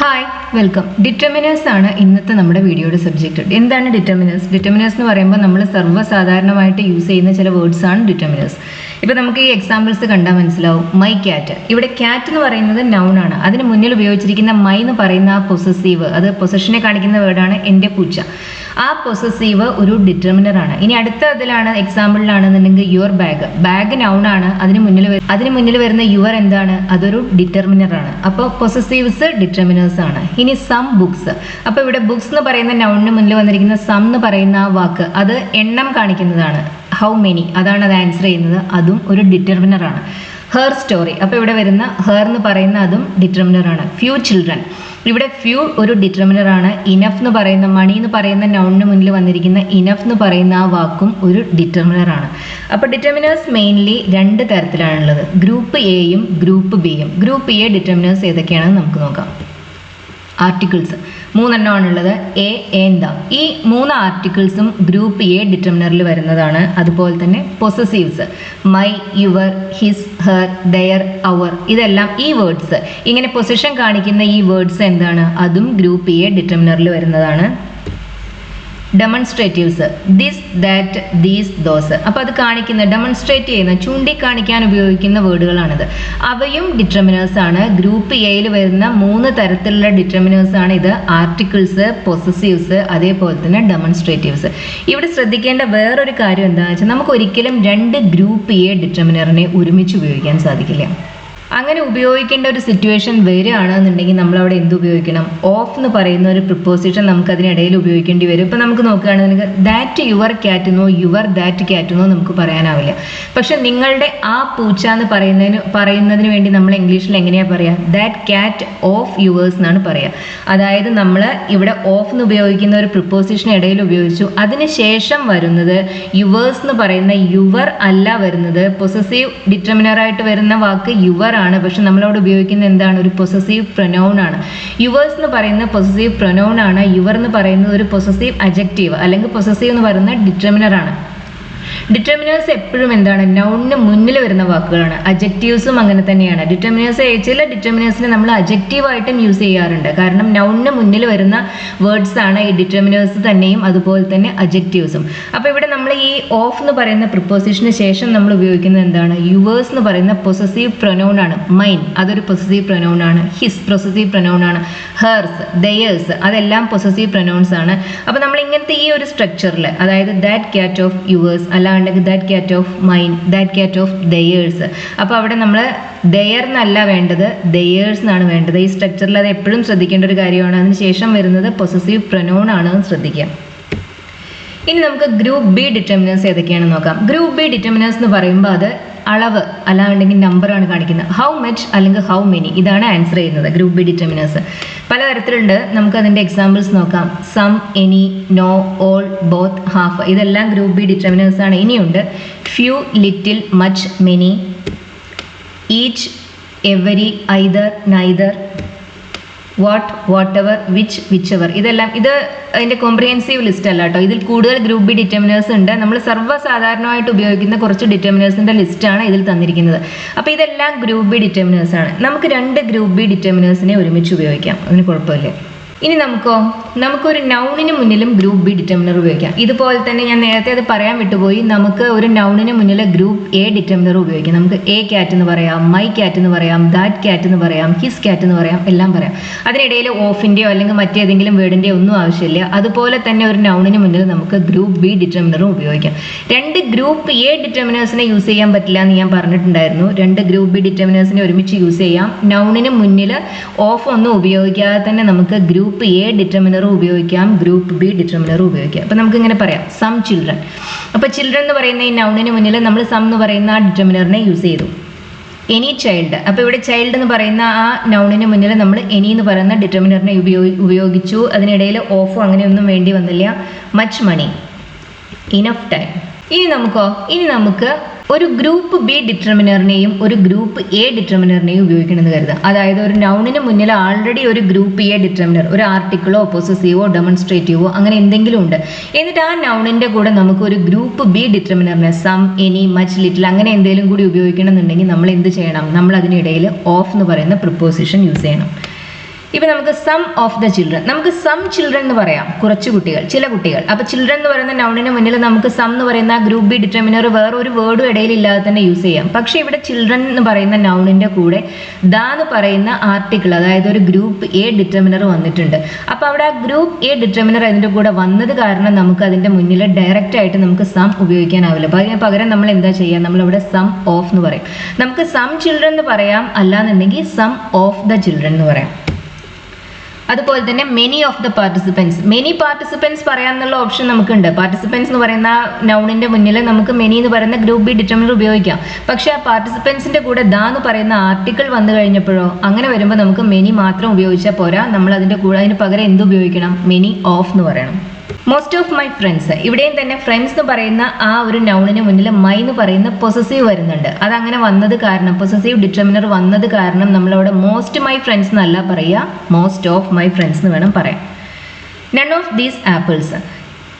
Hi welcome determiners ആണ് ഇന്നത്തെ നമ്മുടെ വീഡിയോയുടെ സബ്ജക്റ്റ് എന്താണ് ഡിറ്റർമിനേഴ്സ് ഡിറ്റർമിനേഴ്സ് എന്ന് പറയുമ്പോൾ നമ്മൾ സർവസാധാരണമായിട്ട് യൂസ് ചെയ്യുന്ന ചില വേർഡ്സ് ആണ് ഡിറ്റർമിനേഴ്സ് ഇപ്പോൾ നമുക്ക് ഈ എക്സാമ്പിൾസ് കണ്ടാൽ മനസ്സിലാവും. മൈ ക്യാറ്റ് ഇവിടെ ക്യാറ്റ് എന്ന് പറയുന്നത് നൗൺ ആണ്. അതിന് മുന്നിൽ ഉപയോഗിച്ചിരിക്കുന്ന മൈ എന്ന് പറയുന്ന ആ പൊസസീവ് അത് പൊസഷനെ കാണിക്കുന്ന വേർഡാണ് എന്റെ പൂച്ച. ആ പൊസസീവ് ഒരു ഡിറ്റർമിനർ ആണ്. ഇനി അടുത്ത ഇതിലാണ് എക്സാമ്പിളിലാണെന്നുണ്ടെങ്കിൽ യുവർ ബാഗ് ബാഗ് നൗൺ ആണ്. അതിന് മുന്നിൽ അതിന് മുന്നിൽ വരുന്ന യുവർ എന്താണ്? അതൊരു ഡിറ്റർമിനർ ആണ്. അപ്പോൾ പൊസസീവ്സ് ഡിറ്റർമിനേഴ്സ് ആണ്. ഇനി സം ബുക്സ് അപ്പോൾ ഇവിടെ ബുക്സ് എന്ന് പറയുന്ന നൗണിന് മുന്നിൽ വന്നിരിക്കുന്ന സം എന്ന് പറയുന്ന ആ വാക്ക് അത് എണ്ണം കാണിക്കുന്നതാണ്. ഹൗ മെനി അതാണ് അത് ആൻസർ ചെയ്യുന്നത്. അതും ഒരു ഡിറ്റർമിനർ ആണ്. ഹെർ സ്റ്റോറി അപ്പോൾ ഇവിടെ വരുന്ന ഹെർ എന്ന് പറയുന്ന അതും ഡിറ്റർമിനർ ആണ്. ഫ്യൂ ചിൽഡ്രൻ ഇവിടെ ഫ്യൂ ഒരു ഡിറ്റർമിനർ ആണ്. ഇനഫ് എന്ന് പറയുന്ന മണി എന്ന് പറയുന്ന നൗണിന് മുന്നിൽ വന്നിരിക്കുന്ന ഇനഫ് എന്ന് പറയുന്ന ആ വാക്കും ഒരു ഡിറ്റർമിനർ ആണ്. അപ്പോൾ ഡിറ്റർമിനേഴ്സ് മെയിൻലി രണ്ട് തരത്തിലാണുള്ളത്. ഗ്രൂപ്പ് എയും ഗ്രൂപ്പ് ബിയും ഗ്രൂപ്പ് എ ഡിറ്റർമിനേഴ്സ് ഏതൊക്കെയാണെന്ന് നമുക്ക് നോക്കാം. ആർട്ടിക്കിൾസ് മൂന്നെണ്ണമാണുള്ളത്. എ ഏന്ത ഈ മൂന്ന് ആർട്ടിക്കിൾസും ഗ്രൂപ്പ് എ ഡിറ്റർമിനറിൽ വരുന്നതാണ്. അതുപോലെ തന്നെ possessives my your his her their our ഇതെല്ലാം ഈ വേർഡ്സ് ഇങ്ങനെ പൊസിഷൻ കാണിക്കുന്ന ഈ വേർഡ്സ് എന്താണ്? അതും ഗ്രൂപ്പ് എ ഡിറ്റർമിനറിൽ വരുന്നതാണ്. Demonstratives this that these those അപ്പോൾ അത് കാണിക്കുന്ന ഡെമൺസ്ട്രേറ്റ് ചെയ്യുന്ന ചൂണ്ടിക്കാണിക്കാൻ ഉപയോഗിക്കുന്ന വേർഡുകളാണിത്. അവയും ഡിറ്റർമിനേഴ്സ് ആണ്. ഗ്രൂപ്പ് എയിൽ വരുന്ന മൂന്ന് തരത്തിലുള്ള ഡിറ്റർമിനേഴ്സ് ആണ് ഇത്. ആർട്ടിക്കിൾസ് പൊസസീവ്സ് അതേപോലെ തന്നെ ഡെമൺസ്ട്രേറ്റീവ്സ് ഇവിടെ ശ്രദ്ധിക്കേണ്ട വേറൊരു കാര്യം എന്താണെന്ന് വെച്ചാൽ നമുക്ക് ഒരിക്കലും രണ്ട് ഗ്രൂപ്പ് എ ഡിറ്റർമിനറിനെ ഒരുമിച്ച് ഉപയോഗിക്കാൻ സാധിക്കില്ല. അങ്ങനെ ഉപയോഗിക്കേണ്ട ഒരു സിറ്റുവേഷൻ വരികയാണെന്നുണ്ടെങ്കിൽ നമ്മൾ അവിടെ എന്ത് ഉപയോഗിക്കണം? ഓഫ് എന്ന് പറയുന്ന ഒരു പ്രിപ്പോസിഷൻ നമുക്ക് അതിനിടയിൽ ഉപയോഗിക്കേണ്ടി വരും. ഇപ്പം നമുക്ക് നോക്കുകയാണെന്നുണ്ടെങ്കിൽ ദാറ്റ് യുവർ ക്യാറ്റ് എന്നോ യുവർ ദാറ്റ് ക്യാറ്റ് എന്നോ നമുക്ക് പറയാനാവില്ല. പക്ഷെ നിങ്ങളുടെ ആ പൂച്ച എന്ന് പറയുന്നതിന് പറയുന്നതിന് വേണ്ടി നമ്മൾ ഇംഗ്ലീഷിൽ എങ്ങനെയാണ് പറയുക ദാറ്റ് ക്യാറ്റ് ഓഫ് യുവേഴ്സ് എന്നാണ് പറയുക അതായത് നമ്മൾ ഇവിടെ ഓഫ് എന്ന് ഉപയോഗിക്കുന്ന ഒരു പ്രിപ്പോസിഷൻ ഇടയിൽ ഉപയോഗിച്ചു. അതിനുശേഷം വരുന്നത് യുവേഴ്സ് എന്ന് പറയുന്ന യുവർ അല്ല വരുന്നത്. പൊസസീവ് ഡിറ്റർമിനറായിട്ട് വരുന്ന വാക്ക് യുവർ ആണ്. പക്ഷെ നമ്മളവിടെ ഉപയോഗിക്കുന്ന എന്താണ്? ഒരു പൊസസീവ് പ്രൊനൗൺ ആണ്. യുവേഴ്സ് എന്ന് പറയുന്ന പൊസസീവ് പ്രൊനൗൺ ആണ്. യുവർ എന്ന് പറയുന്നത് ഒരു പൊസസീവ് അജക്റ്റീവ് അല്ലെങ്കിൽ പൊസസീവ് എന്ന് പറയുന്ന ഡിറ്റർമിനർ ആണ്. ഡിറ്റർമിനേഴ്സ് എപ്പോഴും എന്താണ്? നൗണിന് മുന്നിൽ വരുന്ന വാക്കുകളാണ്. അജക്റ്റീവ്സും അങ്ങനെ തന്നെയാണ്. ഡിറ്റർമിനേഴ്സ് ചില ഡിറ്റർമിനേഴ്സിനെ നമ്മൾ അജക്റ്റീവായിട്ടും യൂസ് ചെയ്യാറുണ്ട്. കാരണം നൗണിന് മുന്നിൽ വരുന്ന വേർഡ്സ് ആണ് ഈ ഡിറ്റർമിനേഴ്സ് തന്നെയും അതുപോലെ തന്നെ അജക്റ്റീവ്സും അപ്പോൾ ഇവിടെ നമ്മൾ ഈ ഓഫ് എന്ന് പറയുന്ന പ്രിപ്പോസിഷന് ശേഷം നമ്മൾ ഉപയോഗിക്കുന്നത് എന്താണ്? യുവേഴ്സ് എന്ന് പറയുന്ന പൊസസീവ് പ്രൊനൗൺ ആണ്. മൈൻ അതൊരു പൊസസീവ് പ്രൊനൗൺ ആണ്. ഹിസ് പൊസസീവ് പ്രൊനൗൺ ആണ്. ഹേഴ്സ് ദയേഴ്സ് അതെല്ലാം പൊസസീവ് പ്രൊനൗൺസ് ആണ്. അപ്പോൾ നമ്മൾ ഇങ്ങനത്തെ ഈ ഒരു സ്ട്രക്ചറിൽ അതായത് that cat of yours അല്ലാണ്ടെങ്കിൽ that cat of mine that cat of theirs അപ്പോൾ അവിടെ നമ്മൾ ദയർ എന്നല്ല വേണ്ടത് ദയേഴ്സ് എന്നാണ് വേണ്ടത്. ഈ സ്ട്രക്ചറിൽ അത് എപ്പോഴും ശ്രദ്ധിക്കേണ്ട ഒരു കാര്യമാണ്. അതിന് ശേഷം വരുന്നത് പൊസസീവ് പ്രനോൺ ആണെന്ന് ശ്രദ്ധിക്കുക. ഇനി നമുക്ക് ഗ്രൂപ്പ് ബി ഡിറ്റർമിനേഴ്സ് ഏതൊക്കെയാണെന്ന് നോക്കാം. ഗ്രൂപ്പ് ബി ഡിറ്റർമിനേഴ്സ് എന്ന് പറയുമ്പോൾ അത് അളവ് അല്ലാണ്ടെങ്കിൽ ആണ് കാണിക്കുന്നത്. ഹൗ മച്ച് അല്ലെങ്കിൽ ഹൗ മെനി ഇതാണ് ആൻസർ ചെയ്യുന്നത്. ഗ്രൂപ്പ് ബി ഡിറ്റർമിനേഴ്സ് പലതരത്തിലുണ്ട്. നമുക്ക് അതിന്റെ എക്സാമ്പിൾസ് നോക്കാം. Some any no all both half ഇതെല്ലാം ഗ്രൂപ്പ് ബി ഡിറ്റർമിനേഴ്സ് ആണ്. ഇനിയുണ്ട്. Few little much many each every either neither what whatever which whichever ഇതെല്ലാം ഇത് അതിന്റെ കോംപ്രിഹെൻസീവ് ലിസ്റ്റ് അല്ല കേട്ടോ. ഇതിൽ കൂടുതൽ ഗ്രൂപ്പ് ബി ഡിറ്റർമിനേഴ്സ് ഉണ്ട്. നമ്മൾ സർവസാധാരണമായിട്ട് ഉപയോഗിക്കുന്ന കുറച്ച് ഡിറ്റർമിനേഴ്സിന്റെ ലിസ്റ്റാണ് ഇതിൽ തന്നിരിക്കുന്നത്. അപ്പോൾ ഇതെല്ലാം ഗ്രൂപ്പ് ബി ഡിറ്റർമിനേഴ്സ് ആണ്. നമുക്ക് രണ്ട് ഗ്രൂപ്പ് ബി ഡിറ്റർമിനേഴ്സിനെ ഒരുമിച്ച് ഉപയോഗിക്കാം. അതിന് കുഴപ്പമില്ല. ഇനി നമുക്കോ? നമുക്ക് ഒരു നൗണിന് മുന്നിലും ഗ്രൂപ്പ് ബി ഡിറ്റർമിനർ ഉപയോഗിക്കാം. ഇതുപോലെ തന്നെ ഞാൻ നേരത്തെ അത് പറയാൻ വിട്ടുപോയി. നമുക്ക് ഒരു നൗണിന് മുന്നിൽ ഗ്രൂപ്പ് എ ഡിറ്റർമിനർ ഉപയോഗിക്കാം. നമുക്ക് എ ക്യാറ്റ് എന്ന് പറയാം മൈ ക്യാറ്റ് എന്ന് പറയാം ദാറ്റ് ക്യാറ്റ് എന്ന് പറയാം ഹിസ് ക്യാറ്റ് എന്ന് പറയാം എല്ലാം പറയാം. അതിനിടയിൽ ഓഫിന്റെയോ അല്ലെങ്കിൽ മറ്റേതെങ്കിലും വേർഡിന്റെയോ ഒന്നും ആവശ്യമില്ല. അതുപോലെ തന്നെ ഒരു നൗണിന് മുന്നിൽ നമുക്ക് ഗ്രൂപ്പ് ബി ഡിറ്റർമിനറും ഉപയോഗിക്കാം. രണ്ട് ഗ്രൂപ്പ് എ ഡിറ്റർമിനേഴ്സിനെ യൂസ് ചെയ്യാൻ പറ്റില്ല എന്ന് ഞാൻ പറഞ്ഞിട്ടുണ്ടായിരുന്നു. രണ്ട് ഗ്രൂപ്പ് ബി ഡിറ്റർമിനേഴ്സിനെ ഒരുമിച്ച് യൂസ് ചെയ്യാം. നൗണിന് മുന്നിൽ ഓഫ് ഒന്നും ഉപയോഗിക്കാതെ തന്നെ നമുക്ക് ഗ്രൂപ്പ് എ ഡിറ്റർമിനർ ഉപയോഗിക്കാം ഗ്രൂപ്പ് ബി ഡിറ്റർമിനർ ഉപയോഗിക്കാം. അപ്പോൾ നമുക്ക് ഇങ്ങനെ പറയാം. സം ചിൽഡ്രൻ അപ്പോൾ ചിൽഡ്രൻ എന്ന് പറയുന്ന ഈ നൗണിന് മുന്നിൽ നമ്മൾ സം എന്ന് പറയുന്ന ആ ഡിറ്റർമിനറിനെ യൂസ് ചെയ്തു. എനി ചൈൽഡ് അപ്പോൾ ഇവിടെ ചൈൽഡ് എന്ന് പറയുന്ന ആ നൗണിന് മുന്നിൽ നമ്മൾ എനി എന്ന് പറയുന്ന ഡിറ്റർമിനറിനെ ഉപയോഗി ഉപയോഗിച്ചു. അതിനിടയിൽ ഓഫോ അങ്ങനെയൊന്നും വേണ്ടി വന്നില്ല. മച്ച് മണി ഇനഫ് ടൈം ഇനി നമുക്കോ ഇനി നമുക്ക് ഒരു ഗ്രൂപ്പ് ബി ഡിറ്റർമിനറിനെയും ഒരു ഗ്രൂപ്പ് എ ഡിറ്റർമിനറിനെയും ഉപയോഗിക്കണമെന്ന് കരുതാം. അതായത് ഒരു നൗണിന് മുന്നിൽ ആൾറെഡി ഒരു ഗ്രൂപ്പ് എ ഡിറ്റർമിനർ ഒരു ആർട്ടിക്കിളോ പൊസസീവോ ഡെമോൺസ്ട്രേറ്റീവോ അങ്ങനെ എന്തെങ്കിലും ഉണ്ട്. എന്നിട്ട് ആ നൗണിന്റെ കൂടെ നമുക്ക് ഒരു ഗ്രൂപ്പ് ബി ഡിറ്റർമിനറിനെ സം എനി മച്ച് ലിറ്റിൽ അങ്ങനെ എന്തെങ്കിലും കൂടി ഉപയോഗിക്കണം എന്നുണ്ടെങ്കിൽ നമ്മൾ എന്ത് ചെയ്യണം? നമ്മൾ അതിനിടയിൽ ഓഫ് എന്ന് പറയുന്ന പ്രിപ്പോസിഷൻ യൂസ് ചെയ്യണം. ഇപ്പൊ നമുക്ക് സം ഓഫ് ദ ചിൽഡ്രൻ നമുക്ക് സം ചിൽഡ്രൻ എന്ന് പറയാം. കുറച്ച് കുട്ടികൾ ചില കുട്ടികൾ. അപ്പൊ ചിൽഡ്രൻ എന്ന് പറയുന്ന നൗണിന് മുന്നിൽ നമുക്ക് സം എന്ന് പറയുന്ന ഗ്രൂപ്പ് ബി ഡിറ്റർമിനർ വേറെ ഒരു വേർഡും ഇടയിലില്ലാതെ തന്നെ യൂസ് ചെയ്യാം. പക്ഷെ ഇവിടെ ചിൽഡ്രൻ എന്ന് പറയുന്ന നൗണിന്റെ കൂടെ ദ എന്ന് പറയുന്ന ആർട്ടിക്കിൾ അതായത് ഒരു ഗ്രൂപ്പ് എ ഡിറ്റർമിനർ വന്നിട്ടുണ്ട്. അപ്പൊ അവിടെ ആ ഗ്രൂപ്പ് എ ഡിറ്റർമിനർ അതിന്റെ കൂടെ വന്നത് കാരണം നമുക്ക് അതിന്റെ മുന്നിൽ ഡയറക്റ്റ് ആയിട്ട് നമുക്ക് സം ഉപയോഗിക്കാനാവില്ല. അപ്പൊ അതിന് പകരം നമ്മൾ എന്താ ചെയ്യാം? നമ്മൾ ഇവിടെ സം ഓഫ് എന്ന് പറയും. നമുക്ക് സം ചിൽഡ്രൻ എന്ന് പറയാം അല്ലാന്നുണ്ടെങ്കിൽ സം ഓഫ് ദ ചിൽഡ്രൻ എന്ന് പറയാം. അതുപോലെ തന്നെ many of the participants many participants പറയാനുള്ള ഓപ്ഷൻ നമുക്കുണ്ട്. പാർട്ടിസിപ്പൻസ് എന്ന് പറയുന്ന നൗണിന്റെ മുന്നിൽ നമുക്ക് മെനി എന്ന് പറയുന്ന ഗ്രൂപ്പ് ബി ഡിറ്റർമിനർ ഉപയോഗിക്കാം. പക്ഷേ ആ പാർട്ടിസിപ്പൻസിന്റെ കൂടെ ദാ എന്ന് പറയുന്ന ആർട്ടിക്കിൾ വന്നു കഴിഞ്ഞപ്പോഴോ അങ്ങനെ വരുമ്പോൾ നമുക്ക് മെനി മാത്രം ഉപയോഗിച്ചാൽ പോരാ. നമ്മൾ അതിന്റെ കൂടെ അതിന് പകരം എന്ത് ഉപയോഗിക്കണം? മെനി ഓഫ് എന്ന് പറയണം. മോസ്റ്റ് ഓഫ് മൈ ഫ്രണ്ട്സ് ഇവിടെയും തന്നെ ഫ്രണ്ട്സ് എന്ന് പറയുന്ന ആ ഒരു നൗണിന് മുന്നിൽ മൈ എന്ന് പറയുന്ന പൊസസീവ് വരുന്നുണ്ട്. അതങ്ങനെ വന്നത് കാരണം പൊസസീവ് ഡിറ്റർമിനർ വന്നത് കാരണം നമ്മളവിടെ മോസ്റ്റ് മൈ ഫ്രണ്ട്സ് എന്നല്ല പറയുക മോസ്റ്റ് ഓഫ് മൈ ഫ്രണ്ട്സ് എന്ന് വേണം പറയാം none of these apples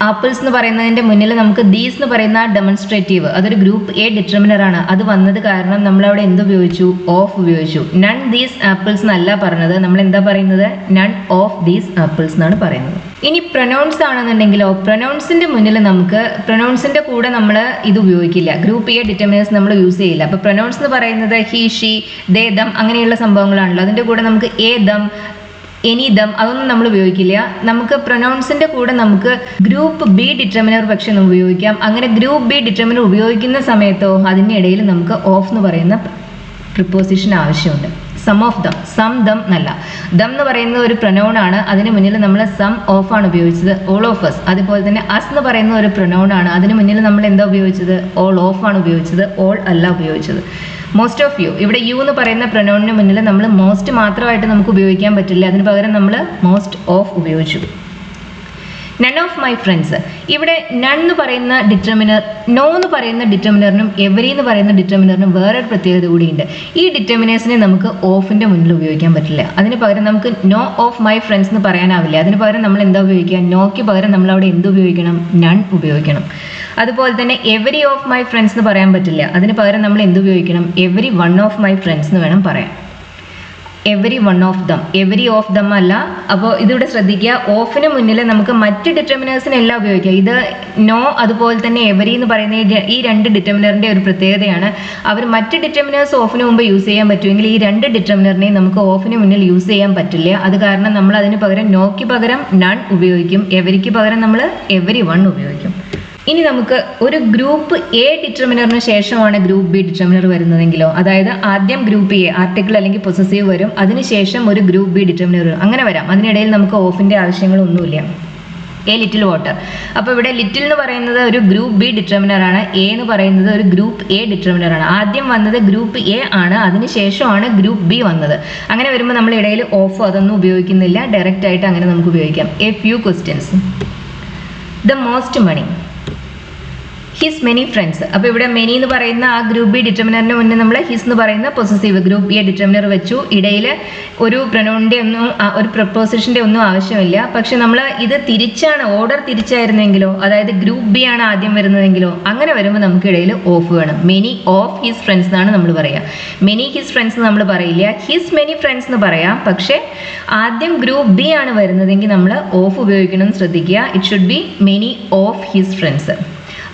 apples എന്ന് പറയുന്നതിന്റെ മുന്നിൽ നമുക്ക് ദീസ് എന്ന് പറയുന്ന ഡെമോൺസ്ട്രേറ്റീവ് അതൊരു ഗ്രൂപ്പ് എ ഡിറ്റർമിനർ ആണ്. അത് വന്നത് കാരണം നമ്മൾ അവിടെ എന്ത് ഉപയോഗിച്ചു? ഓഫ് ഉപയോഗിച്ചു. നൺ ദീസ് ആപ്പിൾസ് എന്നല്ല പറഞ്ഞത്. നമ്മൾ എന്താ പറയുന്നത്? നൺ ഓഫ് ദീസ് ആപ്പിൾസ് എന്നാണ് പറയുന്നത്. ഇനി പ്രൊനൗൺസ് ആണെന്നുണ്ടെങ്കിലോ പ്രൊനൗൺസിന്റെ മുന്നിൽ നമുക്ക് പ്രൊനൗൺസിന്റെ കൂടെ നമ്മൾ ഇത് ഉപയോഗിക്കില്ല. ഗ്രൂപ്പ് എ ഡിറ്റർമിനേഴ്സ് നമ്മൾ യൂസ് ചെയ്യില്ല. അപ്പോൾ പ്രൊനൗൺസ് എന്ന് പറയുന്നത് ഹി ഷി ദേ ദം അങ്ങനെയുള്ള സംഭവങ്ങളാണല്ലോ. അതിന്റെ കൂടെ നമുക്ക് എ ദം എനി ദം അതൊന്നും നമ്മൾ ഉപയോഗിക്കില്ല. നമുക്ക് പ്രൊനൗൺസിന്റെ കൂടെ നമുക്ക് ഗ്രൂപ്പ് ബി ഡിറ്റർമിനർ പക്ഷെ ഉപയോഗിക്കാം. അങ്ങനെ ഗ്രൂപ്പ് ബി ഡിറ്റർമിനർ ഉപയോഗിക്കുന്ന സമയത്തോ അതിന്റെ ഇടയിൽ നമുക്ക് ഓഫ് എന്ന് പറയുന്ന പ്രിപ്പോസിഷൻ ആവശ്യമുണ്ട്. Some of them some them എന്നല്ല. ദം എന്ന് പറയുന്ന ഒരു പ്രനൗൺ ആണ്. അതിന് മുന്നിൽ നമ്മൾ സം ഓഫ് ആണ് ഉപയോഗിച്ചത്. ഓൾ ഓഫ് എസ് അതുപോലെ തന്നെ അസ് എന്ന് പറയുന്ന ഒരു പ്രനൗൺ ആണ്. അതിന് മുന്നിൽ നമ്മൾ എന്താ ഉപയോഗിച്ചത്? ഓൾ ഓഫ് ആണ് ഉപയോഗിച്ചത്. ഓൾ അല്ല ഉപയോഗിച്ചത്. മോസ്റ്റ് ഓഫ് യു ഇവിടെ യു എന്ന് പറയുന്ന പ്രൊനൗണിന് മുന്നിൽ നമ്മൾ മോസ്റ്റ് മാത്രമായിട്ട് നമുക്ക് ഉപയോഗിക്കാൻ പറ്റില്ല. അതിന് പകരം നമ്മൾ മോസ്റ്റ് ഓഫ് ഉപയോഗിച്ചു. നൺ ഓഫ് മൈ ഫ്രണ്ട്സ് ഇവിടെ നൺ എന്ന് പറയുന്ന ഡിറ്റർമിനർ നോ എന്ന് പറയുന്ന ഡിറ്റർമിനറിനും എവരി എന്ന് പറയുന്ന ഡിറ്റർമിനറിനും വേറൊരു പ്രത്യേകത കൂടിയുണ്ട്. ഈ ഡിറ്റർമിനേഴ്സിനെ നമുക്ക് ഓഫിന്റെ മുന്നിൽ ഉപയോഗിക്കാൻ പറ്റില്ല. അതിന് പകരം നമുക്ക് നോ ഓഫ് മൈ ഫ്രണ്ട്സ് എന്ന് പറയാനാവില്ല. അതിന് പകരം നമ്മൾ എന്താ ഉപയോഗിക്കുക? നോക്ക് പകരം നമ്മൾ അവിടെ എന്ത് ഉപയോഗിക്കണം? നൺ ഉപയോഗിക്കണം. അതുപോലെ തന്നെ എവരി ഓഫ് മൈ ഫ്രണ്ട്സ് എന്ന് പറയാൻ പറ്റില്ല. അതിന് പകരം നമ്മൾ എന്ത് ഉപയോഗിക്കണം? Every one of my friends എന്ന് വേണം പറയാൻ. Every one of them every of them അല്ല. അപ്പോൾ ഇതിവിടെ ശ്രദ്ധിക്കുക ഓഫിന് മുന്നിൽ നമുക്ക് മറ്റ് ഡിറ്റർമിനേഴ്സിനെല്ലാം ഉപയോഗിക്കാം. ഇത് നോ അതുപോലെ തന്നെ എവരി എന്ന് പറയുന്ന ഈ രണ്ട് ഡിറ്റർമിനറിന്റെ ഒരു പ്രത്യേകതയാണ്. അവർ മറ്റ് ഡിറ്റർമിനേഴ്സ് ഓഫിന് മുമ്പ് യൂസ് ചെയ്യാൻ പറ്റുമെങ്കിൽ ഈ രണ്ട് ഡിറ്റർമിനറിനെയും നമുക്ക് ഓഫിന് മുന്നിൽ യൂസ് ചെയ്യാൻ പറ്റില്ല. അത് കാരണം നമ്മൾ അതിന് പകരം നോക്ക് പകരം നൺ ഉപയോഗിക്കും. എവരിക്ക് പകരം നമ്മൾ എവരി വൺ ഉപയോഗിക്കും. ഇനി നമുക്ക് ഒരു ഗ്രൂപ്പ് എ ഡിറ്റർമിനറിന് ശേഷമാണ് ഗ്രൂപ്പ് ബി ഡിറ്റർമിനർ വരുന്നതെങ്കിലോ? അതായത് ആദ്യം ഗ്രൂപ്പ് എ ആർട്ടിക്കിൾ അല്ലെങ്കിൽ പൊസസീവ് വരും. അതിനുശേഷം ഒരു ഗ്രൂപ്പ് ബി ഡിറ്റർമിനർ വരും. അങ്ങനെ വരാം. അതിനിടയിൽ നമുക്ക് ഓഫിന്റെ ആവശ്യങ്ങളൊന്നുമില്ല. എ ലിറ്റിൽ വാട്ടർ അപ്പോൾ ഇവിടെ ലിറ്റിൽ എന്ന് പറയുന്നത് ഒരു ഗ്രൂപ്പ് ബി ഡിറ്റർമിനർ ആണ്. എ എന്ന് പറയുന്നത് ഒരു ഗ്രൂപ്പ് എ ഡിറ്റർമിനർ ആണ്. ആദ്യം വന്നത് ഗ്രൂപ്പ് എ ആണ്. അതിനുശേഷമാണ് ഗ്രൂപ്പ് ബി വന്നത്. അങ്ങനെ വരുമ്പോൾ നമ്മൾ ഇടയിൽ ഓഫ് അതൊന്നും ഉപയോഗിക്കുന്നില്ല. ഡയറക്റ്റ് ആയിട്ട് അങ്ങനെ നമുക്ക് ഉപയോഗിക്കാം. A few questions the most money his many friends അപ്പോൾ ഇവിടെ മെനി എന്ന് പറയുന്ന ആ ഗ്രൂപ്പ് ബി ഡിറ്റർമിനറിന് മുന്നേ നമ്മൾ ഹിസ് എന്ന് പറയുന്ന പൊസസീവ് ഗ്രൂപ്പ് എ ഡിറ്റർമിനർ വെച്ചു. ഇടയിൽ ഒരു പ്രൊനൗണിന്റെ ഒന്നും ഒരു പ്രപ്പോസിഷന്റെ ഒന്നും ആവശ്യമില്ല. പക്ഷെ നമ്മൾ ഇത് തിരിച്ചാണ് ഓർഡർ തിരിച്ചായിരുന്നെങ്കിലോ അതായത് ഗ്രൂപ്പ് ബി ആണ് ആദ്യം വരുന്നതെങ്കിലോ അങ്ങനെ വരുമ്പോൾ നമുക്ക് ഇടയിൽ ഓഫ് വേണം. മെനി ഓഫ് ഹിസ് ഫ്രണ്ട്സ് എന്നാണ് നമ്മൾ പറയുക മെനി ഹിസ് ഫ്രണ്ട്സ് നമ്മൾ പറയില്ല. ഹിസ് മെനി ഫ്രണ്ട്സ് എന്ന് പറയാം. പക്ഷേ ആദ്യം ഗ്രൂപ്പ് ബി ആണ് വരുന്നതെങ്കിൽ നമ്മൾ ഓഫ് ഉപയോഗിക്കണം ശ്രദ്ധിക്കുക. It should be many of his friends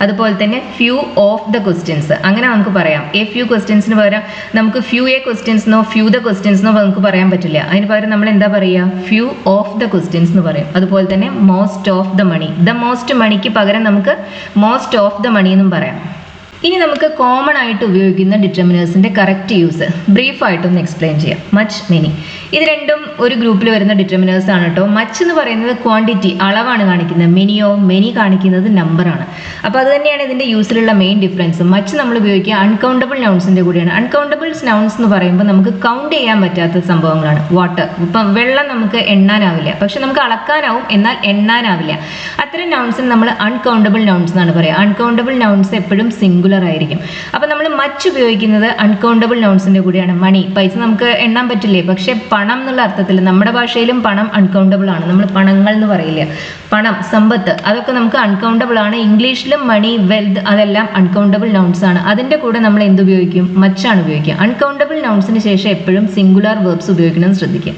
അതുപോലെ തന്നെ ഫ്യൂ ഓഫ് ദ ക്വസ്റ്റ്യൻസ് അങ്ങനെ നമുക്ക് പറയാം. എ ഫ്യൂ ക്വസ്റ്റ്യൻസിന് പകരം നമുക്ക് ഫ്യൂ എ ക്വസ്റ്റ്യൻസിനോ ഫ്യൂ ദ ക്വസ്റ്റ്യൻസിനോ നമുക്ക് പറയാൻ പറ്റില്ല. അതിന് പകരം നമ്മൾ എന്താ പറയുക ഫ്യൂ ഓഫ് ദ ക്വസ്റ്റ്യൻസ് എന്ന് പറയും. അതുപോലെ തന്നെ most of the money the most മണിക്ക് പകരം നമുക്ക് മോസ്റ്റ് ഓഫ് ദ മണി എന്നും പറയാം. ഇനി നമുക്ക് കോമൺ ആയിട്ട് ഉപയോഗിക്കുന്ന ഡിറ്റർമിനേഴ്സിന്റെ കറക്റ്റ് യൂസ് ബ്രീഫ് ആയിട്ടൊന്ന് എക്സ്പ്ലെയിൻ ചെയ്യാം. മച്ച് മെനി ഇത് രണ്ടും ഒരു ഗ്രൂപ്പിൽ വരുന്ന ഡിറ്റർമിനേഴ്സ് ആണ് കേട്ടോ മച്ച് എന്ന് പറയുന്നത് ക്വാണ്ടിറ്റി അളവാണ് കാണിക്കുന്നത്. മെനിയോ മെനി കാണിക്കുന്നത് നമ്പറാണ് അപ്പോൾ അത് തന്നെയാണ് ഇതിന്റെ യൂസിലുള്ള മെയിൻ ഡിഫറൻസ് മച്ച് നമ്മൾ ഉപയോഗിക്കുക അൺകൗണ്ടബിൾ നൗൺസിന്റെ കൂടിയാണ്. അൺകൗണ്ടബിൾ നൗൺസ് എന്ന് പറയുമ്പോൾ നമുക്ക് കൗണ്ട് ചെയ്യാൻ പറ്റാത്ത സംഭവങ്ങളാണ്. വാട്ടർ ഇപ്പം വെള്ളം നമുക്ക് എണ്ണാനാവില്ല. പക്ഷെ നമുക്ക് അളക്കാനാവും. എന്നാൽ എണ്ണാനാവില്ല. അത്തരം നൗൺസിന് നമ്മൾ അൺകൗണ്ടബിൾ നൗൺസ് എന്നാണ് പറയുക അൺകൗണ്ടബിൾ നൗൺസ് എപ്പോഴും സിംഗുലർ ആയിരിക്കും. അപ്പോൾ നമ്മൾ മച്ച് ഉപയോഗിക്കുന്നത് അൺകൗണ്ടബിൾ നൗൺസിന്റെ കൂടിയാണ്. മണി പൈസ നമുക്ക് എണ്ണാൻ പറ്റില്ലേ? പക്ഷെ പണം എന്നുള്ള അർത്ഥത്തിൽ നമ്മുടെ ഭാഷയിലും പണം അൺകൗണ്ടബിൾ ആണ്. നമ്മൾ പണങ്ങൾ എന്ന് പറയില്ല? പണം സമ്പത്ത് അതൊക്കെ നമുക്ക് അൺകൗണ്ടബിൾ ആണ്. ഇംഗ്ലീഷിലും മണി വെൽത്ത് അതെല്ലാം അൺകൗണ്ടബിൾ നൗൺസ് ആണ്. അതിന്റെ കൂടെ നമ്മൾ എന്ത് ഉപയോഗിക്കും? മച്ചാണ് ഉപയോഗിക്കുക. അൺകൗണ്ടബിൾ നൗൺസിന് ശേഷം എപ്പോഴും സിംഗുലാർ വെർബ്സ് ഉപയോഗിക്കണം ശ്രദ്ധിക്കുക.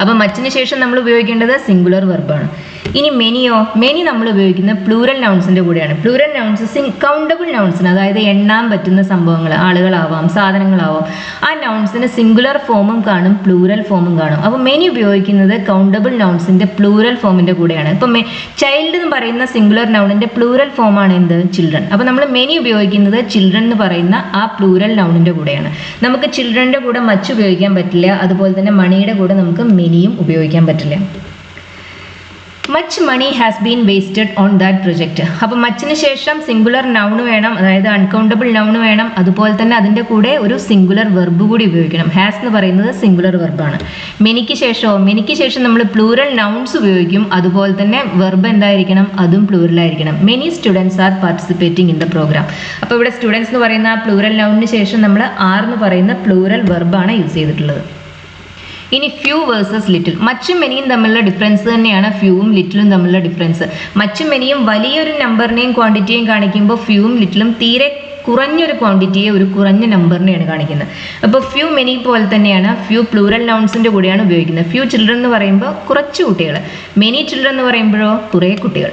അപ്പം മച്ചിന് ശേഷം നമ്മൾ ഉപയോഗിക്കേണ്ടത് സിംഗുലർ വെർബാണ് ഇനി മെനിയോ മെനി നമ്മൾ ഉപയോഗിക്കുന്നത് പ്ലൂറൽ നൗൺസിന്റെ കൂടെയാണ്. പ്ലൂറൽ നൗൺസ് സിൻ കൗണ്ടബിൾ നൗൺസിന് അതായത് എണ്ണാൻ പറ്റുന്ന സംഭവങ്ങൾ ആളുകളാവാം സാധനങ്ങളാവാം. ആ നൗൺസിന് സിംഗുലർ ഫോമും കാണും പ്ലൂറൽ ഫോമും കാണും. അപ്പോൾ മെനി ഉപയോഗിക്കുന്നത് കൗണ്ടബിൾ നൗൺസിന്റെ പ്ലൂറൽ ഫോമിന്റെ കൂടെയാണ്. ഇപ്പം ചൈൽഡ് എന്ന് പറയുന്ന സിംഗുലർ നൗണിന്റെ പ്ലൂറൽ ഫോമാണ് എന്ത്? ചിൽഡ്രൻ അപ്പോൾ നമ്മൾ മെനി ഉപയോഗിക്കുന്നത് ചിൽഡ്രൻ എന്ന് പറയുന്ന ആ പ്ലൂറൽ നൗണിന്റെ കൂടെയാണ്. നമുക്ക് ചിൽഡ്രന്റെ കൂടെ മച്ച് ഉപയോഗിക്കാൻ പറ്റില്ല. അതുപോലെ തന്നെ മണിയുടെ കൂടെ നമുക്ക് മെനിയും ഉപയോഗിക്കാൻ പറ്റില്ല. Much money has been wasted on that project അപ്പോൾ മച്ചിന് ശേഷം സിംഗുലർ നൗണ് വേണം അതായത് അൺകൗണ്ടബിൾ നൗണ് വേണം. അതുപോലെ തന്നെ അതിന്റെ കൂടെ ഒരു സിംഗുലർ വെർബ് കൂടി ഉപയോഗിക്കണം. ഹാസ് എന്ന് പറയുന്നത് സിംഗുലർ വെർബാണ് മെനിക്ക് ശേഷമോ? മെനിക്ക് ശേഷം നമ്മൾ പ്ലൂറൽ നൗൺസ് ഉപയോഗിക്കും. അതുപോലെ തന്നെ വെർബ് എന്തായിരിക്കണം? അതും പ്ലൂറൽ ആയിരിക്കണം. Many students are participating in the programme അപ്പോൾ ഇവിടെ സ്റ്റുഡൻസ് എന്ന് പറയുന്ന ആ പ്ലൂറൽ നൗണിന് ശേഷം നമ്മൾ ആർ എന്ന് പറയുന്ന പ്ലൂറൽ വെർബാണ് യൂസ് ചെയ്തിട്ടുള്ളത്. ഇനി ഫ്യൂ വേഴ്സസ് ലിറ്റിൽ മച്ചും മെനിയും തമ്മിലുള്ള ഡിഫറൻസ് തന്നെയാണ് ഫ്യൂവും ലിറ്റിലും തമ്മിലുള്ള ഡിഫറൻസ് മച്ചും മെനിയും വലിയൊരു നമ്പറിനെയും ക്വാണ്ടിറ്റിയും കാണിക്കുമ്പോൾ ഫ്യൂവും ലിറ്റിലും തീരെ കുറഞ്ഞൊരു ക്വാണ്ടിറ്റിയെ ഒരു കുറഞ്ഞ നമ്പറിനെയാണ് കാണിക്കുന്നത്. അപ്പോൾ ഫ്യൂ മെനി പോലെ തന്നെയാണ് ഫ്യൂ പ്ലൂറൽ നൗൺസിന്റെ കൂടെയാണ് ഉപയോഗിക്കുന്നത്. ഫ്യൂ ചിൽഡ്രൻ എന്ന് പറയുമ്പോൾ കുറച്ച് കുട്ടികൾ. മെനി ചിൽഡ്രൻ എന്ന് പറയുമ്പോഴോ കുറേ കുട്ടികൾ.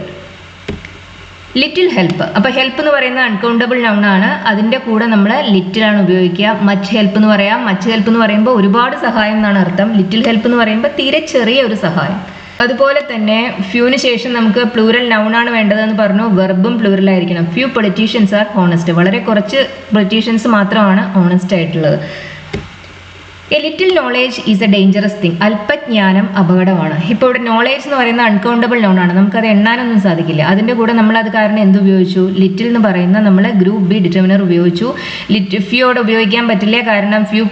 ലിറ്റിൽ ഹെൽപ്പ് അപ്പോൾ ഹെൽപ്പ് എന്ന് പറയുന്ന അൺകൗണ്ടബിൾ നൗൺ ആണ്. അതിന്റെ കൂടെ നമ്മൾ ലിറ്റിൽ ആണ് ഉപയോഗിക്കുക. മച്ച് ഹെൽപ്പ് എന്ന് പറയാം. മച്ച് ഹെൽപ്പ് എന്ന് പറയുമ്പോൾ ഒരുപാട് സഹായം എന്നാണ് അർത്ഥം. ലിറ്റിൽ ഹെൽപ്പ് എന്ന് പറയുമ്പോൾ തീരെ ചെറിയ ഒരു സഹായം. അതുപോലെ തന്നെ ഫ്യൂവിന് ശേഷം നമുക്ക് പ്ലൂറൽ നൗൺ ആണ് വേണ്ടതെന്ന് പറഞ്ഞു. വെർബും പ്ലൂറൽ ആയിരിക്കണം. ഫ്യൂ പൊളിറ്റീഷ്യൻസ് ആർ ഹോണസ്റ്റ് വളരെ കുറച്ച് പൊളിറ്റീഷ്യൻസ് മാത്രമാണ് ഓണസ്റ്റ് ആയിട്ടുള്ളത്. A little knowledge is a dangerous thing അല്പജ്ഞാനം അപകടമാണ്. ഇപ്പോൾ ഇവിടെ നോളേജ് എന്ന് പറയുന്ന അൺകൗണ്ടബിൾ നോൺ ആണ്. നമുക്കത് എണ്ണാനൊന്നും സാധിക്കില്ല. അതിന്റെ കൂടെ നമ്മൾ അത് കാരണം എന്ത് ഉപയോഗിച്ചു? ലിറ്റിൽ എന്ന് പറയുന്ന നമ്മൾ ഗ്രൂപ്പ് ബി ഡിറ്റർമിനർ ഉപയോഗിച്ചു. ലിറ്റ് ഫ്യൂയോട് ഉപയോഗിക്കാൻ പറ്റില്ല. കാരണം ഫ്യൂ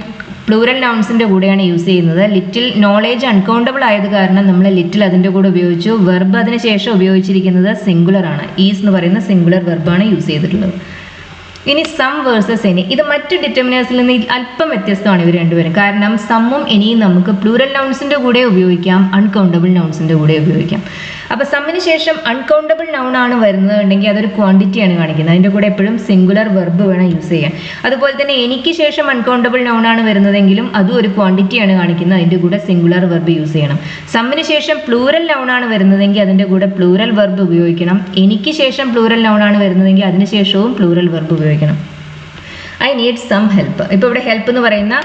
പ്ലൂറൽ നൗൺസിന്റെ കൂടെയാണ് യൂസ് ചെയ്യുന്നത്. ലിറ്റിൽ നോളേജ് അൺകൗണ്ടബിൾ ആയത് കാരണം നമ്മൾ ലിറ്റിൽ അതിന്റെ കൂടെ ഉപയോഗിച്ചു. വെർബ് അതിന് ശേഷം ഉപയോഗിച്ചിരിക്കുന്നത് സിംഗുലർ ആണ്. ഈസ് എന്ന് പറയുന്ന സിംഗുലർ വെർബാണ് യൂസ് ചെയ്തിട്ടുള്ളത്. ഇനി സം വേഴ്സസ് എനി ഇത് മറ്റു ഡിറ്റർമിനേഴ്സിൽ നിന്ന് അല്പം വ്യത്യസ്തമാണ് ഇവർ രണ്ടുപേരും. കാരണം സമ്മും എനിയും നമുക്ക് പ്ലൂറൽ നൗൺസിന്റെ കൂടെ ഉപയോഗിക്കാം അൺകൗണ്ടബിൾ നൗൺസിന്റെ കൂടെ ഉപയോഗിക്കാം. അപ്പോൾ സമ്മിന് ശേഷം അൺകൗണ്ടബിൾ നൗൺ ആണ് വരുന്നതുണ്ടെങ്കിൽ അതൊരു ക്വാണ്ടിറ്റിയാണ് കാണിക്കുന്നത്. അതിന്റെ കൂടെ എപ്പോഴും സിംഗുലർ വെർബ് വേണം യൂസ് ചെയ്യാൻ. അതുപോലെ തന്നെ എനിക്ക് ശേഷം അൺകൗണ്ടബിൾ നൗൺ ആണ് വരുന്നതെങ്കിലും അതും ഒരു ക്വാണ്ടിറ്റിയാണ് കാണിക്കുന്നത്. അതിന്റെ കൂടെ സിംഗുലർ വെർബ് യൂസ് ചെയ്യണം. സമ്മിന് ശേഷം പ്ലൂറൽ നൗൺ ആണ് വരുന്നതെങ്കിൽ അതിന്റെ കൂടെ പ്ലൂറൽ വെർബ് ഉപയോഗിക്കണം. എനിക്ക് ശേഷം പ്ലൂറൽ നൗൺ ആണ് വരുന്നതെങ്കിൽ അതിന് ശേഷവും പ്ലൂറൽ വെർബ് ഉപയോഗിക്കണം. ഐ നീഡ് സം ഹെൽപ്പ് ഇപ്പോൾ ഇവിടെ ഹെൽപ്പ് എന്ന് പറയുന്ന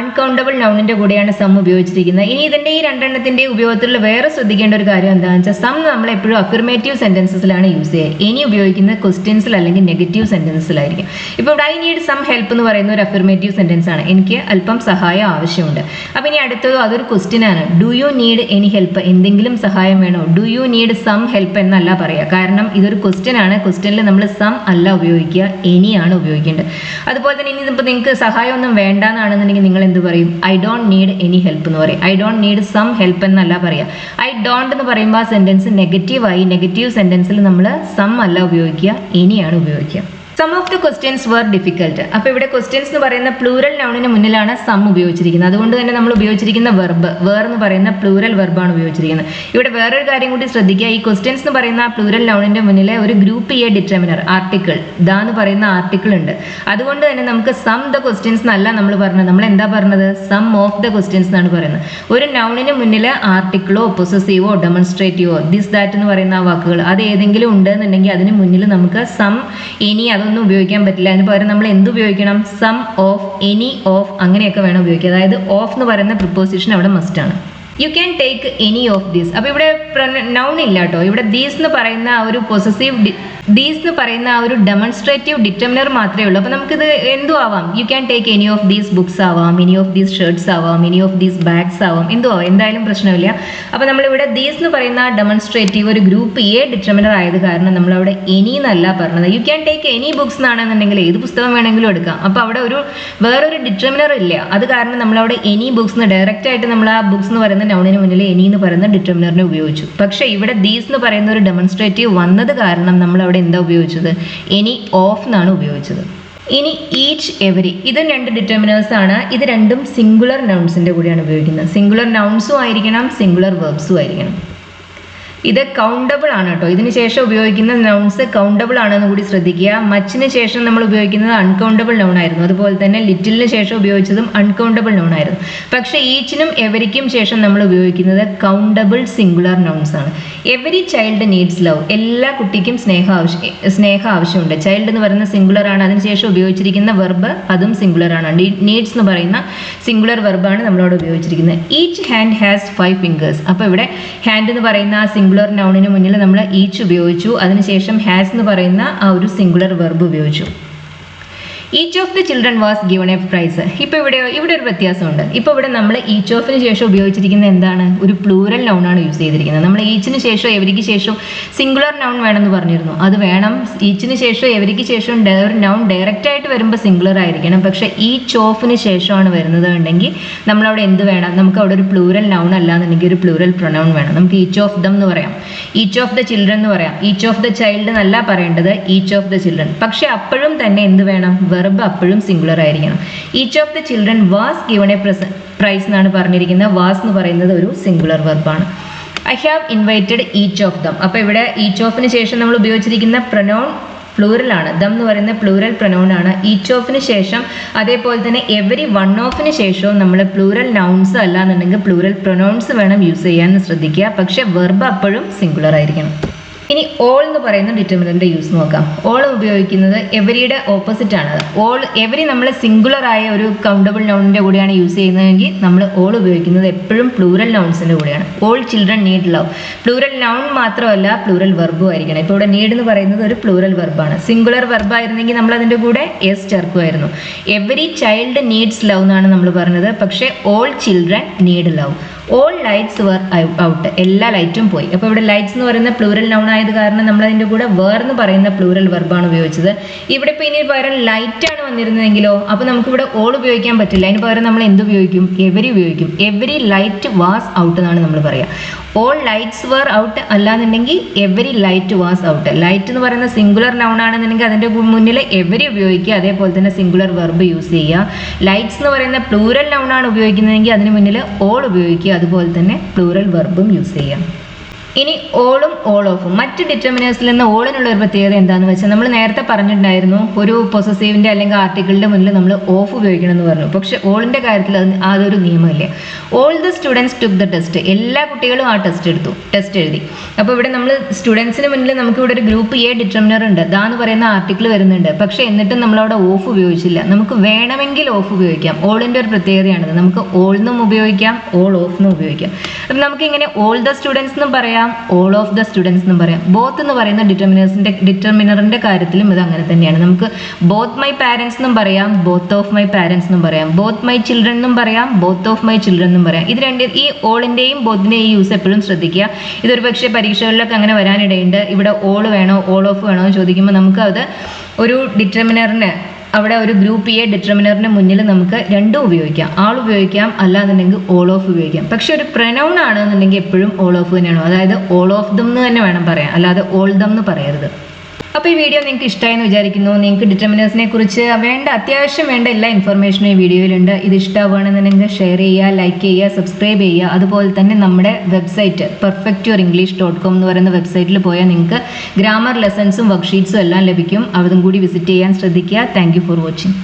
അൺകൗണ്ടബിൾ നൗണിന്റെ കൂടെയാണ് സം ഉപയോഗിച്ചിരിക്കുന്നത്. ഇനി ഇതിന്റെ ഈ രണ്ടെണ്ണത്തിന്റെ ഉപയോഗത്തിലുള്ള വേറെ ശ്രദ്ധിക്കേണ്ട ഒരു കാര്യം എന്താണെന്ന് വെച്ചാൽ സം നമ്മൾ എപ്പോഴും അഫിർമേറ്റീവ് സെന്റൻസസിലാണ് യൂസ് ചെയ്യുക. ഇനി ഉപയോഗിക്കുന്ന ക്വസ്റ്റ്യൻസിൽ അല്ലെങ്കിൽ നെഗറ്റീവ് സെന്റൻസിലായിരിക്കും ഇപ്പോൾ ഇവിടെ ഐ നീഡ് സം ഹെൽപ്പ് എന്ന് പറയുന്ന ഒരു അഫിർമേറ്റീവ് സെന്റൻസ് ആണ് എനിക്ക് അല്പം സഹായം ആവശ്യമുണ്ട്. അപ്പോൾ ഇനി അടുത്തത് അതൊരു ക്വസ്റ്റ്യൻ ആണ്. Do you need any help എന്തെങ്കിലും സഹായം വേണോ? Do you need some help എന്നല്ല പറയുക. കാരണം ഇതൊരു ക്വസ്റ്റ്യൻ ആണ്. ക്വസ്റ്റ്യനിൽ നമ്മൾ സം അല്ല ഉപയോഗിക്കുക. എനി ആണ് ഉപയോഗിക്കേണ്ടത്. അതുപോലെ തന്നെ ഇനി ഇപ്പോൾ നിങ്ങൾക്ക് സഹായമൊന്നും വേണ്ടാന്നാണെന്നുണ്ടെങ്കിൽ നിങ്ങൾ എന്ത് പറയും? I don't need any help എന്ന് പറയും. I don't need some help എന്നല്ല പറയുക ഐ ഡോണ്ട് എന്ന് പറയുമ്പോൾ ആ സെന്റൻസ് നെഗറ്റീവായി നെഗറ്റീവ് സെന്റൻസിൽ നമ്മൾ സം അല്ല ഉപയോഗിക്കുക എനിയാണ് ഉപയോഗിക്കുക. Some of the questions were difficult അപ്പോൾ ഇവിടെ ക്വസ്റ്റ്യൻസ് എന്ന് പറയുന്ന പ്ലൂറൽ നൗണിന് മുന്നിലാണ് സം ഉപയോഗിച്ചിരിക്കുന്നത്. അതുകൊണ്ട് തന്നെ നമ്മൾ ഉപയോഗിച്ചിരിക്കുന്ന വെർബ് വേർ എന്ന് പറയുന്ന പ്ലൂറൽ വെർബാണ് ഉപയോഗിച്ചിരിക്കുന്നത്. ഇവിടെ വേറൊരു കാര്യം കൂടി ശ്രദ്ധിക്കുക. ഈ ക്വസ്റ്റ്യൻസ് എന്ന് പറയുന്ന പ്ലൂറൽ നൗണിന്റെ മുന്നിലെ ഒരു group a determiner article the എന്ന് പറയുന്ന ആർട്ടിക്കിൾ ഉണ്ട്. അതുകൊണ്ട് തന്നെ നമുക്ക് സം ദ ക്വസ്റ്റ്യൻസ് എന്നല്ല നമ്മൾ പറഞ്ഞത്. നമ്മൾ എന്താ പറഞ്ഞത്? സം ഓഫ് ദ ക്വസ്റ്റ്യൻസ് എന്നാണ് പറയുന്നത്. ഒരു നൗണിന് മുന്നിൽ ആർട്ടിക്കിളോ പൊസസീവോ ഡെമോൺസ്ട്രേറ്റീവോ ദിസ് ദാറ്റ് എന്ന് പറയുന്ന വാക്കുകൾ അത് ഏതെങ്കിലും ഉണ്ടെന്നുണ്ടെങ്കിൽ അതിന് മുന്നിൽ നമുക്ക് സം ഇനി അതൊന്നും ഉപയോഗിക്കാൻ പറ്റില്ല. അതിന് പകരം നമ്മൾ എന്ത് ഉപയോഗിക്കണം? സം ഓഫ് എനി ഓഫ് അങ്ങനെയൊക്കെ വേണം ഉപയോഗിക്കുക അതായത് ഓഫ് എന്ന് പറയുന്ന പ്രിപ്പോസിഷൻ അവിടെ മസ്റ്റ് ആണ്. You can take any of these അപ്പോൾ ഇവിടെ നൗൺ ഇല്ല കേട്ടോ ഇവിടെ ദീസ് എന്ന് പറയുന്ന ആ ഒരു പൊസസീവ് ദീസ് എന്ന് പറയുന്ന ആ ഒരു ഡെമോൺസ്ട്രേറ്റീവ് ഡിറ്റർമിനർ മാത്രമേ ഉള്ളൂ. അപ്പോൾ നമുക്കിത് എന്തും ആവാം. You can take any of these books ആവാം എനി ഓഫ് ദീസ് ഷർട്ട്സ് ആവാം എനി ഓഫ് ദീസ് ബാഗ്സ് ആവാം എന്തോ ആവാം. എന്തായാലും പ്രശ്നമില്ല. അപ്പോൾ നമ്മളിവിടെ ദീസ് എന്ന് പറയുന്ന ആ ഡെമോൺസ്ട്രേറ്റീവ് ഒരു ഗ്രൂപ്പ് എ ഡിറ്റർമിനർ ആയത് കാരണം നമ്മളവിടെ എനി എന്നല്ല പറഞ്ഞത്. You can take any books എന്നാണെന്നുണ്ടെങ്കിൽ ഏത് പുസ്തകം വേണമെങ്കിലും എടുക്കാം. അപ്പോൾ അവിടെ ഒരു വേറൊരു ഡിറ്റർമിനർ ഇല്ല. അത് കാരണം നമ്മളവിടെ എനി ബുക്സ് എന്ന് ഡയറക്റ്റ് ആയിട്ട് നമ്മൾ ആ ബുക്സ് എന്ന് പറയുന്ന നൗണിന് മുന്നിൽ എനി എന്ന് പറയുന്ന ഡിറ്റർമിനറിനെ ഉപയോഗിച്ചു. പക്ഷേ ഇവിടെ ദീസ് എന്ന് പറയുന്ന ഒരു ഡെമോൺസ്ട്രേറ്റീവ് വന്നത് കാരണം നമ്മൾ അവിടെ എന്താ ഉപയോഗിച്ചത്? എനി ഓഫ് എന്നാണ് ഉപയോഗിച്ചത്. ഇനി ഈച്ച് എവരി ഇത് രണ്ട് ഡിറ്റർമിനേഴ്സ് ആണ്. ഇത് രണ്ടും സിംഗുലർ നൗൺസിന്റെ കൂടെയാണ് ഉപയോഗിക്കുന്നത്. സിംഗുലർ നൗൺസും ആയിരിക്കണം സിംഗുലർ വേർബ്സും ആയിരിക്കണം. ഇത് കൗണ്ടബിൾ ആണ് കേട്ടോ. ഇതിന് ശേഷം ഉപയോഗിക്കുന്ന നൗൺസ് കൗണ്ടബിൾ ആണെന്ന് കൂടി ശ്രദ്ധിക്കുക. മച്ചിന് ശേഷം നമ്മൾ ഉപയോഗിക്കുന്നത് അൺകൗണ്ടബിൾ നൗൺ ആയിരുന്നു. അതുപോലെ തന്നെ ലിറ്റിലിന് ശേഷം ഉപയോഗിച്ചതും അൺകൗണ്ടബിൾ നൗൺ ആയിരുന്നു. പക്ഷേ ഈച്ചിനും എവരിക്കും ശേഷം നമ്മൾ ഉപയോഗിക്കുന്നത് കൗണ്ടബിൾ സിംഗുലർ നൗൺസ് ആണ്. എവരി ചൈൽഡ് നീഡ്സ് ലവ് എല്ലാ കുട്ടിക്കും സ്നേഹ ആവശ്യം സ്നേഹ ആവശ്യമുണ്ട്. ചൈൽഡ് എന്ന് പറയുന്ന സിംഗുലർ ആണ്. അതിനുശേഷം ഉപയോഗിച്ചിരിക്കുന്ന വെർബ് അതും സിംഗുലർ ആണ്. നീഡ്സ് എന്ന് പറയുന്ന സിംഗുലർ വെർബാണ് നമ്മളോട് ഉപയോഗിച്ചിരിക്കുന്നത്. Each hand has five fingers അപ്പോൾ ഇവിടെ ഹാൻഡ് എന്ന് പറയുന്ന ആ സിംഗുലർ നൗണിന് മുന്നിൽ നമ്മൾ ഈച്ച് ഉപയോഗിച്ചു. അതിനുശേഷം ഹാസ് എന്ന് പറയുന്ന ആ ഒരു സിംഗുലർ വെർബ് ഉപയോഗിച്ചു. Each of the children was given a prize ഇപ്പോൾ ഇവിടെ ഇവിടെ ഒരു വ്യത്യാസമുണ്ട്. ഇപ്പോൾ ഇവിടെ നമ്മൾ ഈച്ച് ഓഫിന് ശേഷം ഉപയോഗിച്ചിരിക്കുന്നത് എന്താണ്? ഒരു പ്ലൂരൽ നൗൺ ആണ് യൂസ് ചെയ്തിരിക്കുന്നത്. നമ്മൾ ഈച്ചിന് ശേഷം എവരിക്ക് ശേഷം സിംഗുലർ നൗൺ വേണമെന്ന് പറഞ്ഞിരുന്നു. അത് വേണം ഈച്ചിന് ശേഷം എവരിക്ക് ശേഷം ഒരു നൗൺ ഡയറക്റ്റ് ആയിട്ട് വരുമ്പോൾ സിംഗുലർ ആയിരിക്കണം. പക്ഷേ ഈച്ച് ഓഫിന് ശേഷമാണ് വരുന്നത് ഉണ്ടെങ്കിൽ നമ്മളവിടെ എന്ത് വേണം? നമുക്ക് അവിടെ ഒരു പ്ലൂരൽ നൗൺ അല്ലാന്നുണ്ടെങ്കിൽ ഒരു പ്ലൂരൽ പ്രൊനൗൺ വേണം. നമുക്ക് ഈച്ച് ഓഫ് ദം എന്ന് പറയാം. ഈച്ച് ഓഫ് ദ ചിൽഡ്രൻ എന്ന് പറയാം. ഈച്ച് ഓഫ് ദ ചൈൽഡ് എന്നല്ല പറയേണ്ടത് ഈച്ച് ഓഫ് ദ ചിൽഡ്രൻ പക്ഷെ അപ്പോഴും തന്നെ എന്ത് വേണം? വെർബ് അപ്പോഴും സിംഗുലർ ആയിരിക്കണം. Each of the children was given a പ്രസ പ്രൈസ് എന്നാണ് പറഞ്ഞിരിക്കുന്നത്. വാസ് എന്ന് പറയുന്നത് ഒരു singular വെർബാണ് I have invited each of them അപ്പോൾ ഇവിടെ ഈച്ച് ഓഫിന് ശേഷം നമ്മൾ ഉപയോഗിച്ചിരിക്കുന്ന പ്രനോൺ പ്ലൂറൽ ആണ്. ദം എന്ന് പറയുന്ന പ്ലൂറൽ പ്രനോൺ ആണ്. ഈച്ച് ഓഫിന് ശേഷം അതേപോലെ തന്നെ എവരി വൺ ഓഫിന് ശേഷവും നമ്മൾ പ്ലൂറൽ നൗൺസ് അല്ല എന്നുണ്ടെങ്കിൽ പ്ലൂറൽ പ്രൊനൗൺസ് വേണം യൂസ് ചെയ്യാൻ ശ്രദ്ധിക്കുക. പക്ഷേ വെർബ് അപ്പോഴും സിംഗുലർ ആയിരിക്കണം. ഇനി ഓൾ എന്ന് പറയുന്ന ഡിറ്റർമിനന്റ് യൂസ് നോക്കാം. ഓൾ ഉപയോഗിക്കുന്നത് എവരിയുടെ ഓപ്പോസിറ്റ് ആണ്. ഓൾ എവരി നമ്മൾ സിംഗുലർ ആയ ഒരു കൗണ്ടബിൾ നൗണിന്റെ കൂടെയാണ് യൂസ് ചെയ്യുന്നതെങ്കിൽ നമ്മൾ ഓൾ ഉപയോഗിക്കുന്നത് എപ്പോഴും പ്ലൂറൽ നൗൺസിന്റെ കൂടെയാണ്. All children need love plural noun മാത്രമല്ല പ്ലൂറൽ വെർബും ആയിരിക്കണം. ഇപ്പോൾ ഇവിടെ നീഡ് എന്ന് പറയുന്നത് ഒരു പ്ലൂറൽ വെർബാണ് സിംഗുലർ വെർബായിരുന്നെങ്കിൽ നമ്മൾ അതിന്റെ കൂടെ എസ് ചേർക്കുമായിരുന്നു. എവരി ചൈൽഡ് നീഡ്സ് ലവ് എന്നാണ് നമ്മൾ പറഞ്ഞത്. പക്ഷേ all children need love all lights were out എല്ലാ ലൈറ്റും പോയി. അപ്പോൾ ഇവിടെ ലൈറ്റ്സ് എന്ന് പറയുന്ന പ്ലൂറൽ നൗൺ ആയത് കാരണം നമ്മൾ അതിന്റെ കൂടെ വേർ എന്ന് പറയുന്ന പ്ലൂറൽ വെർബാണ് ഉപയോഗിച്ചത്. ഇവിടെ ഇപ്പോൾ ഇനി പകരം ലൈറ്റ് ആണ് വന്നിരുന്നതെങ്കിലോ അപ്പോൾ നമുക്കിവിടെ ഓൾ ഉപയോഗിക്കാൻ പറ്റില്ല. അതിന് പകരം നമ്മൾ എന്ത് ഉപയോഗിക്കും? എവരി ഉപയോഗിക്കും. എവരി ലൈറ്റ് വാസ് ഔട്ട് എന്നാണ് നമ്മൾ പറയുക ഓൾ ലൈറ്റ്സ് വർ ഔട്ട് അല്ലാന്നുണ്ടെങ്കിൽ every light was out light എന്ന് പറയുന്ന സിംഗുലർ നൗൺ ആണെന്നുണ്ടെങ്കിൽ അതിന്റെ മുന്നിൽ എവരി ഉപയോഗിക്കുക. അതേപോലെ തന്നെ സിംഗുലർ വെർബ് യൂസ് ചെയ്യുക. ലൈറ്റ്സ് എന്ന് പറയുന്ന പ്ലൂറൽ നൗൺ ആണ് ഉപയോഗിക്കുന്നതെങ്കിൽ അതിന് മുന്നിൽ ഓൾ ഉപയോഗിക്കുക. അതുപോലെ തന്നെ പ്ലൂറൽ വെർബും യൂസ് ചെയ്യാം. ഇനി ഓളും ഓൾ ഓഫും മറ്റ് ഡിറ്റർമിനേഴ്സിൽ നിന്ന് ഓളിനുള്ള ഒരു പ്രത്യേകത എന്താണെന്ന് വെച്ചാൽ നമ്മൾ നേരത്തെ പറഞ്ഞിട്ടുണ്ടായിരുന്നു ഒരു പൊസസീവിന്റെ അല്ലെങ്കിൽ ആർട്ടിക്കിളിന്റെ മുന്നിൽ നമ്മൾ ഓഫ് ഉപയോഗിക്കണം എന്ന് പറഞ്ഞു. പക്ഷേ ഓളിന്റെ കാര്യത്തിൽ അത് അതൊരു നിയമമില്ല all the students took the test എല്ലാ കുട്ടികളും ആ ടെസ്റ്റ് എടുത്തു. ടെസ്റ്റ് എഴുതി. അപ്പോൾ ഇവിടെ നമ്മൾ സ്റ്റുഡൻസിന് മുന്നിൽ നമുക്ക് ഇവിടെ ഒരു ഗ്രൂപ്പ് എ ഡിറ്റർമിനർ ഉണ്ട്. ദാ എന്ന് പറയുന്ന ആർട്ടിക്കിൾ വരുന്നുണ്ട്. പക്ഷേ എന്നിട്ടും നമ്മളവിടെ ഓഫ് ഉപയോഗിച്ചില്ല. നമുക്ക് വേണമെങ്കിൽ ഓഫ് ഉപയോഗിക്കാം. ഓളിന്റെ ഒരു പ്രത്യേകതയാണത്. നമുക്ക് ഓൾ എന്നും ഉപയോഗിക്കാം ഓൾ ഓഫ് എന്നും ഉപയോഗിക്കാം. അപ്പം നമുക്കിങ്ങനെ ഓൾ ദ സ്റ്റുഡൻസ് എന്നും പറയാം ഓൾ ഓഫ് ദ സ്റ്റുഡൻസ് എന്നും പറയാം. ബോത്ത് എന്ന് പറയുന്ന ഡിറ്റർമിനേഴ്സിന്റെ ഡിറ്റർമിനറിന്റെ കാര്യത്തിലും ഇത് അങ്ങനെ തന്നെയാണ്. നമുക്ക് ബോത്ത് മൈ പാരൻസ് എന്നും പറയാം ബോത്ത് ഓഫ് മൈ പാരൻസ് എന്നും പറയാം. ബോത്ത് മൈ ചിൽഡ്രൻ എന്നും പറയാം ബോത്ത് ഓഫ് മൈ ചിൽഡ്രൻ എന്നും പറയാം. ഇത് രണ്ട് ഈ ഓളിന്റെയും ബോത്തിന്റെയും യൂസ് എപ്പോഴും ശ്രദ്ധിക്കുക. ഇതൊരു പക്ഷേ പരീക്ഷകളിലൊക്കെ അങ്ങനെ വരാനിടയുണ്ട്. ഇവിടെ ഓൾ വേണോ ഓൾ ഓഫ് വേണോ എന്ന് ചോദിക്കുമ്പോൾ നമുക്ക് അത് ഒരു ഡിറ്റർമിനറിന് അവിടെ ഒരു ഗ്രൂപ്പ് എ ഡിറ്റർമിനറിന് മുന്നിൽ നമുക്ക് രണ്ടും ഉപയോഗിക്കാം. ആൾ ഉപയോഗിക്കാം അല്ലാന്നുണ്ടെങ്കിൽ ഓൾ ഓഫ് ഉപയോഗിക്കാം. പക്ഷെ ഒരു പ്രനൗൺ ആണെന്നുണ്ടെങ്കിൽ എപ്പോഴും ഓൾ ഓഫ് തന്നെയാണ്. അതായത് ഓൾ ഓഫ് ദം എന്ന് തന്നെ വേണം പറയാൻ. അല്ലാതെ ഓൾ ദം എന്ന് പറയരുത്. അപ്പോൾ ഈ വീഡിയോ നിങ്ങൾക്ക് ഇഷ്ടമായെന്ന് വിചാരിക്കുന്നു. നിങ്ങൾക്ക് ഡിറ്റർമിനേഴ്സിനെ കുറിച്ച് വേണ്ട അത്യാവശ്യം വേണ്ട എല്ലാ ഇൻഫർമേഷനും ഈ വീഡിയോയിലുണ്ട്. ഇത് ഇഷ്ടമാവുകയാണെന്നുണ്ടെങ്കിൽ ഷെയർ ചെയ്യുക ലൈക്ക് ചെയ്യുക സബ്സ്ക്രൈബ് ചെയ്യുക. അതുപോലെ തന്നെ നമ്മുടെ website perfect your English dot com എന്ന് പറയുന്ന വെബ്സൈറ്റിൽ പോയാൽ നിങ്ങൾക്ക് ഗ്രാമർ ലെസൺസും വർക്ക്ഷീറ്റ്സും എല്ലാം ലഭിക്കും. അതും കൂടി വിസിറ്റ് ചെയ്യാൻ ശ്രദ്ധിക്കുക. Thank for watching